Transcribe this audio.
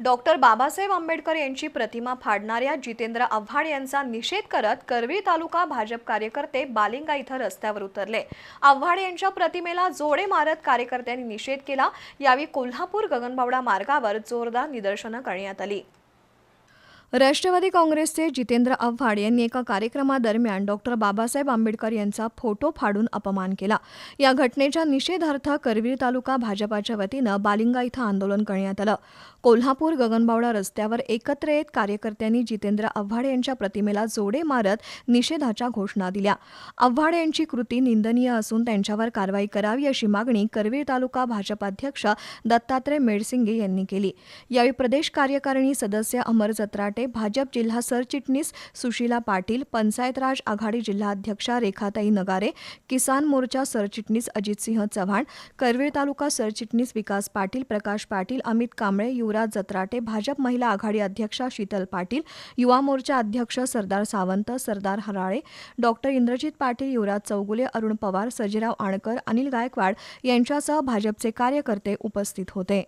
Doctor Babasaheb Ambedkar यांची प्रतिमा फाडणाऱ्या जितेंद्र आव्हाड यांचा निषेध करत करवी तालुका भाजप कार्यकर्ते बालिंगा इथं रस्त्यावर उतरले. आव्हाड यांच्या प्रतिमेला जोडे मारत कार्यकर्त्यांनी निषेध केला. यावेळी कोल्हापूर गगनबावडा मार्गावर जोरदार निदर्शनं करण्यात आली. राष्ट्रवादी काँग्रेसचे जितेंद्र आव्हाड यांनी एका कार्यक्रमादरम्यान डॉक्टर बाबासाहेब आंबेडकर यांचा फोटो फाडून अपमान केला. या घटनेच्या निषेधार्थ करवीर तालुका भाजपाच्या वतीनं बालिंगा इथं आंदोलन करण्यात आलं. कोल्हापूर गगनबावडा रस्त्यावर एकत्र येत कार्यकर्त्यांनी जितेंद्र आव्हाड यांच्या प्रतिमेला जोडे मारत निषेधाच्या घोषणा दिल्या. आव्हाड यांची कृती निंदनीय असून त्यांच्यावर कारवाई करावी अशी मागणी करवीर तालुका भाजपाध्यक्ष दत्तात्रय मेडसिंगे यांनी केली. यावेळी प्रदेश कार्यकारिणी सदस्य अमर जत्राट भाजप जिल्हा सरचिटणीस सुशीला पाटील पंचायत राज आघाडी जिल्हाध्यक्षा रेखाताई नगारे किसान मोर्चा सरचिटणीस अजितसिंह चव्हाण करवीर तालुका सरचिटणीस विकास पाटील प्रकाश पाटील अमित कांबळे युवराज जत्राटे भाजप महिला आघाडी अध्यक्षा शीतल पाटील युवा मोर्चा अध्यक्ष सरदार सावंत सरदार हराळे डॉक्टर इंद्रजित पाटील युवराज चौगुले अरुण पवार सजीराव आणकर अनिल गायकवाड यांच्यासह भाजपचे कार्यकर्ते उपस्थित होते.